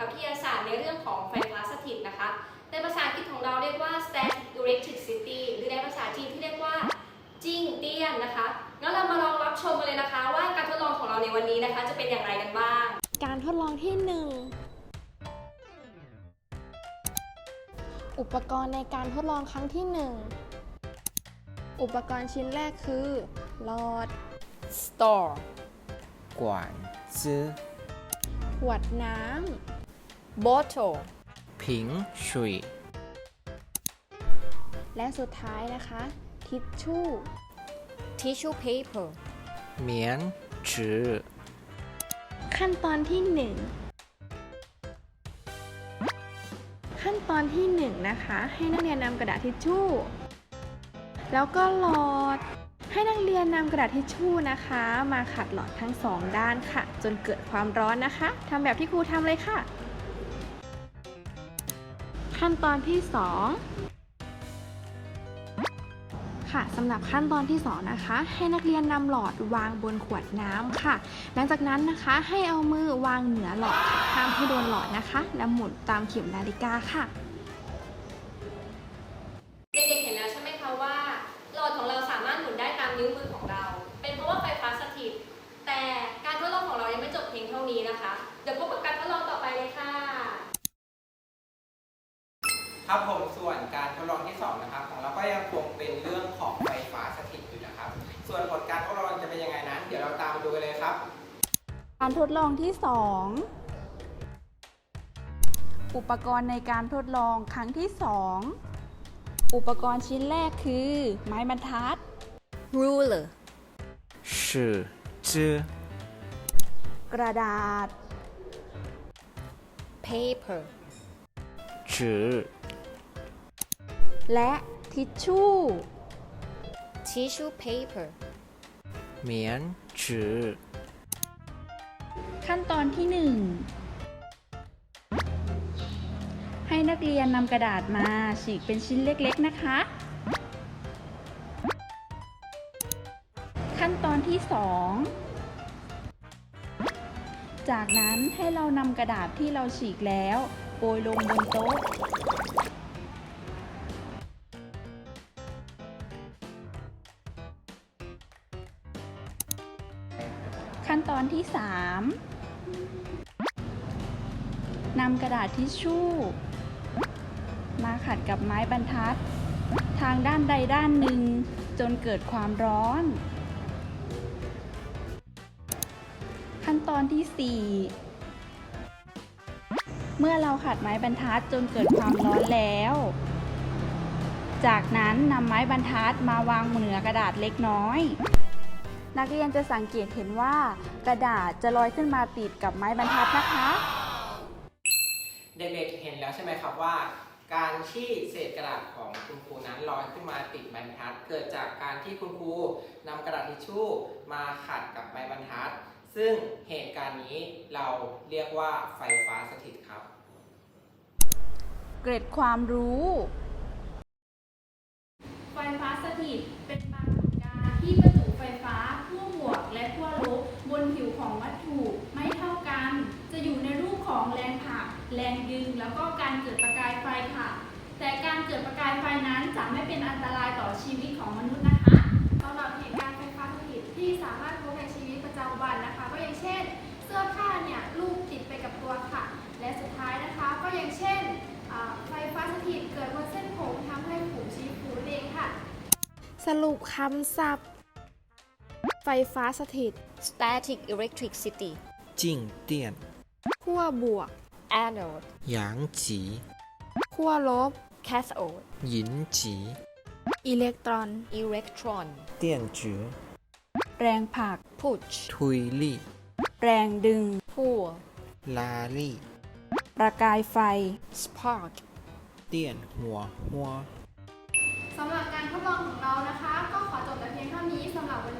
นะคะวิทยาศาสตร์ในเรื่องของไฟฟ้าสถิตนะคะ ในภาษาอังกฤษของเราเรียกว่า static electricity หรือในภาษาจีนที่เรียกว่าจิ้งเตี้ยนนะคะงั้นเรามาลองรับชมกันเลยนะคะ ว่าการทดลองของเราในวันนี้นะคะ จะเป็นอย่างไรกันบ้าง การทดลองที่ 1 อุปกรณ์ในการทดลองครั้งที่ 1 อุปกรณ์ชิ้นแรกคือหลอด store 管子ขวดน้ bottle ผิงชุยและสุดท้ายนะคะ ทิชชู่ tissue paper เหมียนจื้อขั้นตอนที่หนึ่งขั้นตอนที่หนึ่งนะคะ ให้นักเรียนนำกระดาษทิชชู่ แล้วก็หลอด ให้นักเรียนนำกระดาษทิชชู่นะคะ มาขัดหลอดทั้งสองด้านค่ะ จนเกิดความร้อนนะคะทำแบบที่ครูทำเลยค่ะ ขั้นตอนที่ 2 ค่ะสำหรับขั้นตอนที่ 2 นะคะ ให้นักเรียนนำหลอดวางบนขวดน้ำค่ะ หลังจากนั้นนะคะให้เอามือวางเหนือหลอดห้ามให้โดนหลอดนะคะแล้วหมุนตามเข็มนาฬิกาค่ะเด็กๆเห็นแล้วใช่ไหมคะว่าหลอดของเราสามารถหมุนได้ตามนิ้วมือของเราไฟฟ้าสถิต แต่การทดลองของเรายังไม่จบเพียงเท่านี้นะคะ เดี๋ยวพบกับการทดลองต่อไปเลยค่ะ ครับผมส่วนการทดลองที่2นะครับของเราก็ยังคงเป็นเรื่องของไฟฟ้าสถิตอยู่นะครับ ส่วนผลการทดลองจะเป็นยังไงนั้น เดี๋ยวเราตามมาดูกันเลยครับ การทดลองที่ 2 อุปกรณ์ในการทดลองครั้งที่ 2 อุปกรณ์ชิ้นแรกคือ ไม้บรรทัด ruler ือจือกระดาษ paper จือ และทิชชู่ tissue paper 棉纸ขั้นตอนที่ 1 ให้นักเรียนนำกระดาษมาฉีกเป็นชิ้นเล็กๆนะคะ ขั้นตอนที่ 2 จากนั้นให้เรานำกระดาษที่เราฉีกแล้ว โปรยลงบนโต๊ะ ขั้นตอนที่ 3นำกระดาษทิชชู่ มาขัดกับไม้บรรทัด ทางด้านใดด้านหนึ่งจนเกิดความร้อน ขั้นตอนที่ 4 เมื่อเราขัดไม้บรรทัดจนเกิดความร้อนแล้ว จากนั้นนำไม้บรรทัดมาวางเหนือกระดาษเล็กน้อย นักเรียนจะสังเกตเห็นว่า กระดาษจะลอยขึ้นมาติดกับไม้บรรทัดนะคะ เด็กๆเห็นแล้วใช่ไหมครับว่า การที่เศษกระดาษของคุณครูนั้นลอยขึ้นมาติดไม้บรรทัด เกิดจากการที่คุณครูนำกระดาษทิชชู่มาขัดกับไม้บรรทัด ซึ่งเหตุการณ์นี้เราเรียกว่าไฟฟ้าสถิตครับ เกร็ดความรู้ ไฟฟ้าสถิตเป็นปรากฏการณ์ที่ประจุไฟฟ้าขั้วบวกและขั้วลบบนผิวของวัตถุไม่เท่ากัน จะอยู่ในรูปของแรงผลัก แรงดึง แล้วก็การเกิดประกายไฟค่ะ แต่การเกิดประกายไฟนั้นจะไม่เป็นอันตรายต่อชีวิตของมนุษย์นะคะสำหรับเหตุการณ์ไฟฟ้าสถิตที่สามารถพบในชีวิตประจำวันนะคะ ก็อย่างเช่น เสื้อผ้าเนี่ยลูกติดไปกับตัวค่ะ และสุดท้ายนะคะก็อย่างเช่นอ่าไฟฟ้าสถิตเกิดบนเส้นผมทำให้ผมชี้ฟูนั่นเองค่ะ สรุปคำศัพท์ ไฟฟ้าสถิต static electricity 静电ขั้วบวก anode หยางจีขั้วลบ cathode หยินจีอิเล็กตรอน electron เตียนจือแรงผลัก push ทุยลี่แรงดึง pull ลาลี่ประกายไฟ spark เตียนหัวหัว สำหรับการทดลองของเรานะคะ ก็ขอจบแต่เพียงเท่านี้สำหรับวันนี้